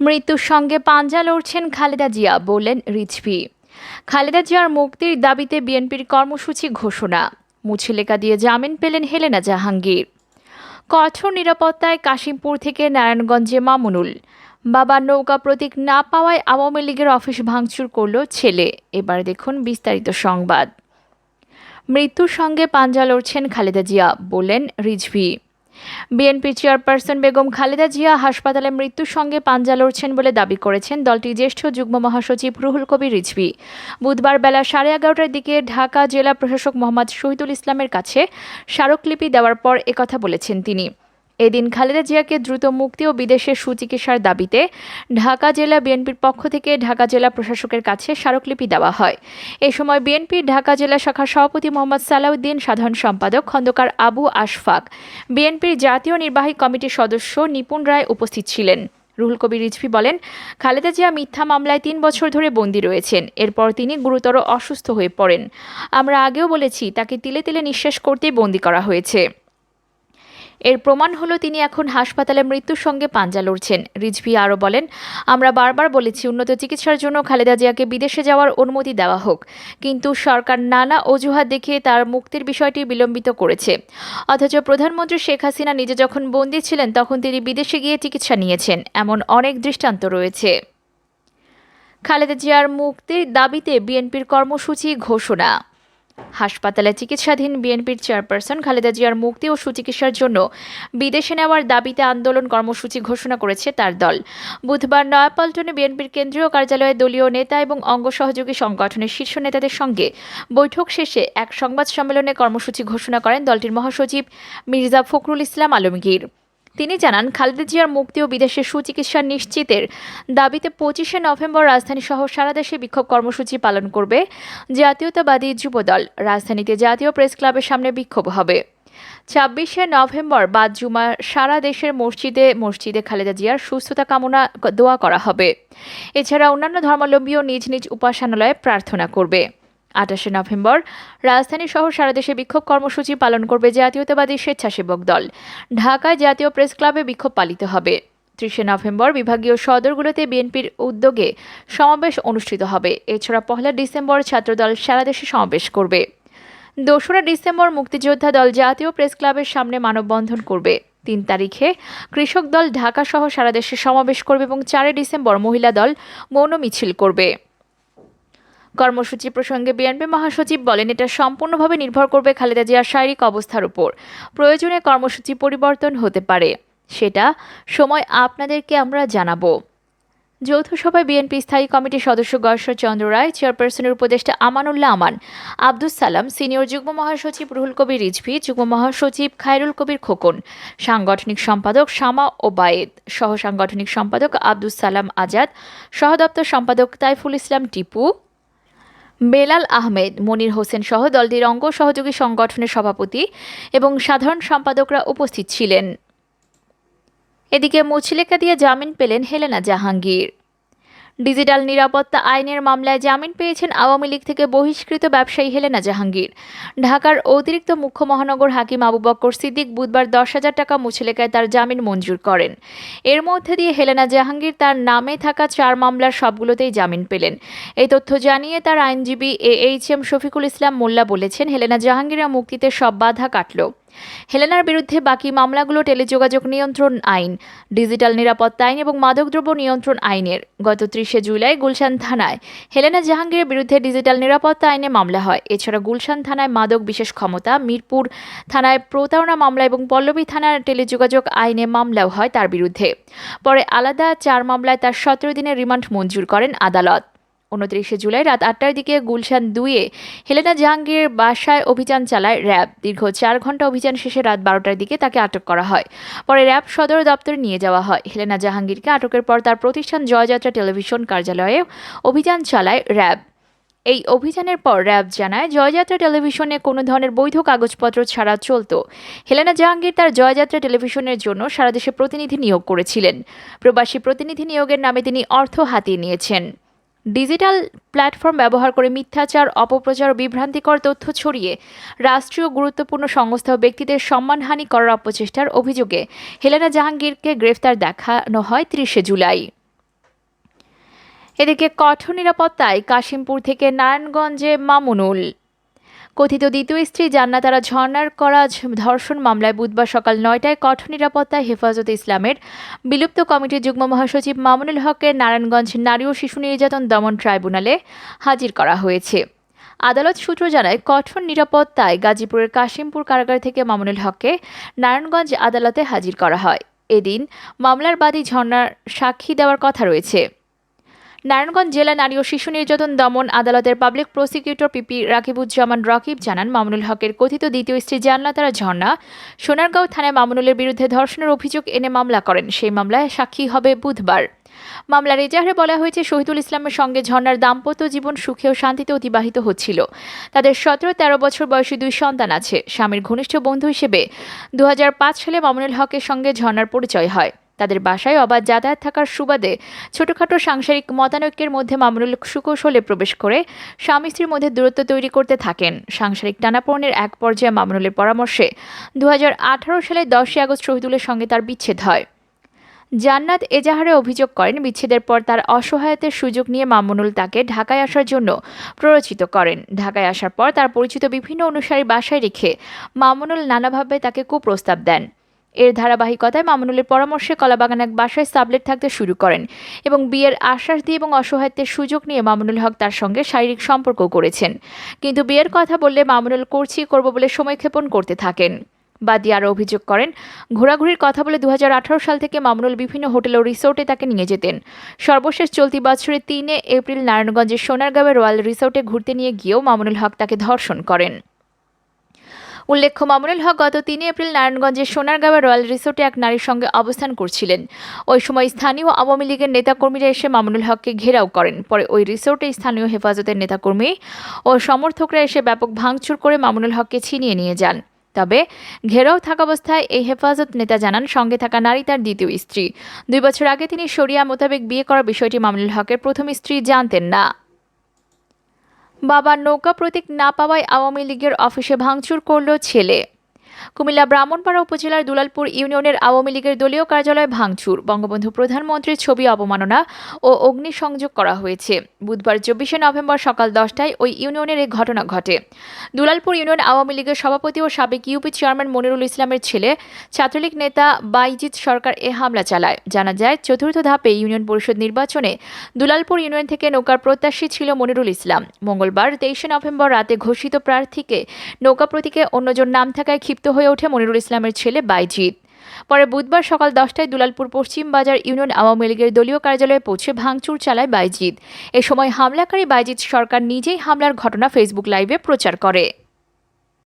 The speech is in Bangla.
মৃত্যুর সঙ্গে পাঞ্জা লড়ছেন খালেদা জিয়া বললেন রিজভি। খালেদা জিয়ার মুক্তির দাবিতে বিএনপির কর্মসূচি ঘোষণা। মুছিলেখা দিয়ে জামিন পেলেন হেলেনা জাহাঙ্গীর। কঠোর নিরাপত্তায় কাশিমপুর থেকে নারায়ণগঞ্জে মামুনুল। বাবার নৌকা প্রতীক না পাওয়ায় আওয়ামী লীগের অফিস ভাঙচুর করল ছেলে। এবার দেখুন বিস্তারিত সংবাদ। মৃত্যুর সঙ্গে পাঞ্জা লড়ছেন খালেদা জিয়া বললেন রিজভি। বিএনপি চেয়ারপারসন বেগম খালেদা জিয়া হাসপাতালে মৃত্যুর সঙ্গে পাঞ্জা লড়ছেন বলে দাবি করেছেন দলটির জ্যেষ্ঠ যুগ্ম মহাসচিব রুহুল কবির রিজভি। বুধবার বেলা সাড়ে এগারোটার দিকে ঢাকা জেলা প্রশাসক মোহাম্মদ শহীদুল ইসলামের কাছে স্মারকলিপি দেওয়ার পর একথা বলেছেন তিনি। এদিন খালেদা জিয়াকে দ্রুত মুক্তি ও বিদেশে সুচিকিৎসার দাবিতে ঢাকা জেলা বিএনপির পক্ষ থেকে ঢাকা জেলা প্রশাসকের কাছে স্মারকলিপি দেওয়া হয়। এ সময় বিএনপির ঢাকা জেলা শাখার সভাপতি মোহাম্মদ সালাউদ্দিন, সাধারণ সম্পাদক খন্দকার আবু আশফাক, বিএনপির জাতীয় নির্বাহী কমিটির সদস্য নিপুণ রায় উপস্থিত ছিলেন। রুহুল কবির রিজভি বলেন, খালেদা জিয়া মিথ্যা মামলায় তিন বছর ধরে বন্দী রয়েছেন। এরপর তিনি গুরুতর অসুস্থ হয়ে পড়েন। আমরা আগেও বলেছি, তাকে তিলে তিলে নিঃশ্বাস করতেই বন্দী করা হয়েছে। এর প্রমাণ হলো তিনি এখন হাসপাতালে মৃত্যুর সঙ্গে পাঞ্জা লড়ছেন। রিজভি আরও বলেন, আমরা বারবার বলেছি উন্নত চিকিৎসার জন্য খালেদা জিয়াকে বিদেশে যাওয়ার অনুমতি দেওয়া হোক, কিন্তু সরকার নানা অজুহাত দেখিয়ে তার মুক্তির বিষয়টি বিলম্বিত করেছে। অথচ প্রধানমন্ত্রী শেখ হাসিনা নিজে যখন বন্দী ছিলেন, তখন তিনি বিদেশে গিয়ে চিকিৎসা নিয়েছেন। এমন অনেক দৃষ্টান্ত রয়েছে। খালেদা জিয়ার মুক্তির দাবিতে বিএনপির কর্মসূচি ঘোষণা। হাসপাতালে চিকিৎসাধীন বিএনপির চেয়ারপারসন খালেদা জিয়ার মুক্তি ও সুচিকিৎসার জন্য বিদেশে নেওয়ার দাবিতে আন্দোলন কর্মসূচি ঘোষণা করেছে তার দল। বুধবার নয়াপল্টনে বিএনপির কেন্দ্রীয় কার্যালয়ে দলীয় নেতা এবং অঙ্গ সহযোগী সংগঠনের শীর্ষ নেতাদের সঙ্গে বৈঠক শেষে এক সংবাদ সম্মেলনে কর্মসূচি ঘোষণা করেন দলটির মহাসচিব মির্জা ফখরুল ইসলাম আলমগীর। তিনি জানান, খালেদা জিয়ার মুক্তি ও বিদেশে সুচিকিৎসা নিশ্চিতের দাবিতে পঁচিশে নভেম্বর রাজধানী সহ সারা দেশে বিক্ষোভ কর্মসূচি পালন করবে জাতীয়তাবাদী যুবদল। রাজধানীতে জাতীয় প্রেস ক্লাবের সামনে বিক্ষোভ হবে। ছাব্বিশে নভেম্বর বাদ জুমা সারা দেশের মসজিদে মসজিদে খালেদা জিয়ার সুস্থতা কামনা দোয়া করা হবে। এছাড়া অন্যান্য ধর্মাবলম্বীও নিজ নিজ উপাসনালয়ে প্রার্থনা করবে। আঠাশে নভেম্বর। রাজধানী সহ সারা দেশে বিক্ষোভ কর্মসূচি পালন করবে জাতীয়তাবাদী স্বেচ্ছাসেবক দল। ঢাকায় জাতীয় প্রেস ক্লাবে বিক্ষোভ পালিত হবে। ত্রিশে নভেম্বর বিভাগীয় সদরগুলোতে বিএনপির উদ্যোগে সমাবেশ অনুষ্ঠিত হবে। এছাড়া পহেলা ডিসেম্বর ছাত্রদল সারা দেশে সমাবেশ করবে। দোসরা ডিসেম্বর মুক্তিযোদ্ধা দল জাতীয় প্রেস ক্লাবের সামনে মানববন্ধন করবে। তিন তারিখে কৃষক দল ঢাকা সহ সারা দেশে সমাবেশ করবে এবং চারই ডিসেম্বর মহিলা দল মৌন মিছিল করবে। কর্মসূচি প্রসঙ্গে বিএনপি মহাসচিব বলেন, এটা সম্পূর্ণভাবে নির্ভর করবে খালেদা জিয়ার শারীরিক অবস্থার উপর। প্রয়োজনে কর্মসূচি পরিবর্তন হতে পারে। সেটা সময় আপনাদেরকে আমরা জানাব। যৌথ সভায় বিএনপি স্থায়ী কমিটির সদস্য গশ্বর চন্দ্র রায়, চেয়ারপারসনের উপদেষ্টা আমানুল্লাহ আমান, আব্দুস সালাম, সিনিয়র যুগ্ম মহাসচিব রুহুল কবির রিজভি, যুগ্ম মহাসচিব খায়রুল কবির খোকন, সাংগঠনিক সম্পাদক শামা ওবায়েদ সহ সাংগঠনিক সম্পাদক আব্দুস সালাম আজাদ, সহদপ্তর সম্পাদক তাইফুল ইসলাম টিপু বেলাল আহমেদ, মনির হোসেন সহ দলটির অঙ্গ সহযোগী সংগঠনের সভাপতি এবং সাধারণ সম্পাদকরা উপস্থিত ছিলেন। এদিকে মুছিলেকা দিয়ে জামিন পেলেন হেলেনা জাহাঙ্গীর। ডিজিটাল নিরাপত্তা আইনের মামলায় জামিন পেয়েছেন আওয়ামী লীগ থেকে বহিষ্কৃত ব্যবসায়ী হেলেনা জাহাঙ্গীর। ঢাকার অতিরিক্ত মুখ্য মহানগর হাকিম আবু বক্কর সিদ্দিক বুধবার দশ হাজার টাকা মুছিলেখায় তার জামিন মঞ্জুর করেন। এর মধ্যে দিয়ে হেলেনা জাহাঙ্গীর তার নামে থাকা চার মামলার সবগুলোতেই জামিন পেলেন। এই তথ্য জানিয়ে তার আইনজীবী A H M Shafiqul Islam Mollah বলেছেন, হেলেনা জাহাঙ্গীরের মুক্তিতে সব বাধা কাটল। হেলেনার বিরুদ্ধে বাকি মামলাগুলো টেলিযোগাযোগ নিয়ন্ত্রণ আইন, ডিজিটাল নিরাপত্তা আইন এবং মাদকদ্রব্য নিয়ন্ত্রণ আইনের। গত ত্রিশে জুলাই গুলশান থানায় হেলেনা জাহাঙ্গীরের বিরুদ্ধে ডিজিটাল নিরাপত্তা আইনে মামলা হয়। এছাড়া গুলশান থানায় মাদক বিশেষ ক্ষমতা, মিরপুর থানায় প্রতারণা মামলা এবং পল্লবী থানার টেলিযোগাযোগ আইনে মামলাও হয় তার বিরুদ্ধে। পরে আলাদা চার মামলায় তার সতেরো দিনের রিমান্ড মঞ্জুর করেন আদালত। উনত্রিশে জুলাই রাত আটটার দিকে গুলশান দুইয়ে হেলেনা জাহাঙ্গীর বাসায় অভিযান চালায় র্যাব। দীর্ঘ চার ঘণ্টা অভিযান শেষে রাত বারোটার দিকে তাকে আটক করা হয়। পরে র্যাব সদর দপ্তরে নিয়ে যাওয়া হয়। হেলেনা জাহাঙ্গীরকে আটকের পর তার প্রতিষ্ঠান জয়যাত্রা টেলিভিশন কার্যালয়ে অভিযান চালায় র্যাব। এই অভিযানের পর র্যাব জানায়, জয়যাত্রা টেলিভিশনে কোনো ধরনের বৈধ কাগজপত্র ছাড়া চলত। হেলেনা জাহাঙ্গীর তার জয়যাত্রা টেলিভিশনের জন্য সারা দেশে প্রতিনিধি নিয়োগ করেছিলেন। প্রবাসী প্রতিনিধি নিয়োগের নামে তিনি অর্থ হাতিয়ে নিয়েছেন। ডিজিটাল প্ল্যাটফর্ম ব্যবহার করে মিথ্যাচার, অপপ্রচার বিভ্রান্তিকর তথ্য ছড়িয়ে রাষ্ট্রীয় গুরুত্বপূর্ণ সংস্থা ও ব্যক্তিদের সম্মানহানি করার অপচেষ্টার অভিযোগে হেলেনা জাহাঙ্গীরকে গ্রেফতার দেখানো হয় ত্রিশে জুলাই। এদিকে কঠোর নিরাপত্তায় কাশিমপুর থেকে নারায়ণগঞ্জে মামুনুল কথিত দ্বিতীয় স্ত্রী জান্নাতারা ঝর্ণার করা ধর্ষণ মামলায় বুধবার সকাল নয়টায় কঠোর নিরাপত্তায় হেফাজতে ইসলামের। বিলুপ্ত কমিটির যুগ্ম মহাসচিব মামুনুল হকের নারায়ণগঞ্জ নারী ও শিশু নির্যাতন দমন ট্রাইব্যুনালে হাজির করা হয়েছে। আদালত সূত্র জানায়, কঠোর নিরাপত্তায় গাজীপুরের কাশিমপুর কারাগার থেকে মামুনুল হককে নারায়ণগঞ্জ আদালতে হাজির করা হয়। এদিন মামলার বাদী ঝর্ণার সাক্ষী দেওয়ার কথা রয়েছে। নারায়ণগঞ্জ জেলা নারী ও শিশু নির্যাতন দমন আদালতের public prosecutor PP Rakibuzzaman Rakib জানান, মামুনুল হকের কথিত দ্বিতীয় স্ত্রী জান্নাতারা ঝর্ণা। সোনারগাঁও থানায় মামুনুলের বিরুদ্ধে ধর্ষণের অভিযোগ এনে মামলা করেন। সেই মামলায় সাক্ষী হবে বুধবার। মামলার এজাহারে বলা হয়েছে, শহীদুল ইসলামের সঙ্গে ঝর্ণার দাম্পত্য জীবন সুখে ও শান্তিতে অতিবাহিত হচ্ছিল। তাদের সতেরো তেরো বছর বয়সী দুই সন্তান আছে। স্বামীর ঘনিষ্ঠ বন্ধু হিসেবে দু হাজার পাঁচ সালে মামুনুল হকের সঙ্গে ঝর্ণার পরিচয় হয়। তাদের বাসায় অবাধ যাতায়াত থাকার সুবাদে ছোটখাটো সাংসারিক মতানৈক্যের মধ্যে মামুনুল সুকৌশলে প্রবেশ করে স্বামী স্ত্রীর মধ্যে দূরত্ব তৈরি করতে থাকেন। সাংসারিক টানাপোড়েনের এক পর্যায়ে মামুনুলের পরামর্শে দু আঠারো সালে দশই আগস্ট শহীদুলের সঙ্গে তার বিচ্ছেদ হয়। জান্নাত এজাহারে অভিযোগ করেন, বিচ্ছেদের পর তার অসহায়তার সুযোগ নিয়ে মামুনুল তাকে ঢাকায় আসার জন্য প্ররোচিত করেন। ঢাকায় আসার পর তার পরিচিত বিভিন্ন অনুসারী বাসায় রেখে মামুনুল নানাভাবে তাকে কুপ্রস্তাব দেন। এর ধারাবাহিকতায় মামুনুলের পরামর্শে কলাবাগান এক বাসায় সাবলেট থাকতে শুরু করেন এবং বিয়ের আশ্বাস দিয়ে এবং অসহায়ত্বের সুযোগ নিয়ে মামুনুল হক তার সঙ্গে শারীরিক সম্পর্ক করেছেন। কিন্তু বিয়ের কথা বললে মামুনুল করছি করব বলে সময়ক্ষেপণ করতে থাকেন। বাদী আরও অভিযোগ করেন, ঘোরাঘুরির কথা বলে দু হাজার আঠারো সাল থেকে মামুনুল বিভিন্ন হোটেল ও রিসোর্টে তাকে নিয়ে যেতেন। সর্বশেষ চলতি বছরের তিনে এপ্রিল নারায়ণগঞ্জের সোনারগাঁওয়ের রয়্যাল রিসোর্টে ঘুরতে নিয়ে গিয়েও মামুনুল হক তাকে ধর্ষণ করেন। উল্লেখ্য, মামুনুল হক গত তিন এপ্রিল নারায়ণগঞ্জের সোনারগাঁওয়ের রয়্যাল রিসোর্টে এক নারীর সঙ্গে অবস্থান করছিলেন। ওই সময় স্থানীয় আওয়ামী লীগের নেতাকর্মীরা এসে মামুনুল হককে ঘেরাও করেন। পরে ওই রিসোর্টে স্থানীয় হেফাজতের নেতাকর্মী ও সমর্থকরা এসে ব্যাপক ভাঙচুর করে মামুনুল হককে ছিনিয়ে নিয়ে যান। তবে ঘেরাও থাকা অবস্থায় এই হেফাজত নেতা জানান, সঙ্গে থাকা নারী তার দ্বিতীয় স্ত্রী। দুই বছর আগে তিনি শরিয়া মোতাবেক বিয়ে করার বিষয়টি মামুনুল হকের প্রথম স্ত্রী জানতেন না। বাবার নৌকা প্রতীক না পাওয়ায় আওয়ামী লীগের অফিসে ভাঙচুর করল ছেলে। কুমিল্লা ব্রাহ্মণপাড়া উপজেলার দুলালপুর ইউনিয়নের আওয়ামী লীগের দলীয় কার্যালয় ভাঙচুর। বঙ্গবন্ধু প্রধানমন্ত্রীর ছবি অবমাননা ও অগ্নিসংযোগ করা হয়েছে। বুধবার চব্বিশে নভেম্বর সকাল দশটায় ওই ইউনিয়নের এই ঘটনা ঘটে। দুলালপুর ইউনিয়ন আওয়ামী লীগের সভাপতি ও সাবেক ইউপি চেয়ারম্যান মনিরুল ইসলামের ছেলে, ছাত্রলীগ নেতা বাইজিৎ সরকার এ হামলা চালায়। জানা যায়, চতুর্থ ধাপে ইউনিয়ন পরিষদ নির্বাচনে দুলালপুর ইউনিয়ন থেকে নৌকার প্রত্যাশী ছিল মনিরুল ইসলাম। মঙ্গলবার তেইশে নভেম্বর রাতে ঘোষিত প্রার্থীকে নৌকা প্রতীকে অন্যজন নাম থাকায় ক্ষিপ্ত হয়ে ওঠে মনিরুল ইসলামের ছেলে বাইজিৎ। পরে বুধবার সকাল দশটায় দুলালপুর পশ্চিম বাজার ইউনিয়ন আওয়ামী লীগের দলীয় কার্যালয়ে পৌঁছে ভাঙচুর চালায় বাইজিৎ। এ সময় হামলাকারী বাইজিৎ সরকার নিজেই হামলার ঘটনা ফেসবুক লাইভে প্রচার করে।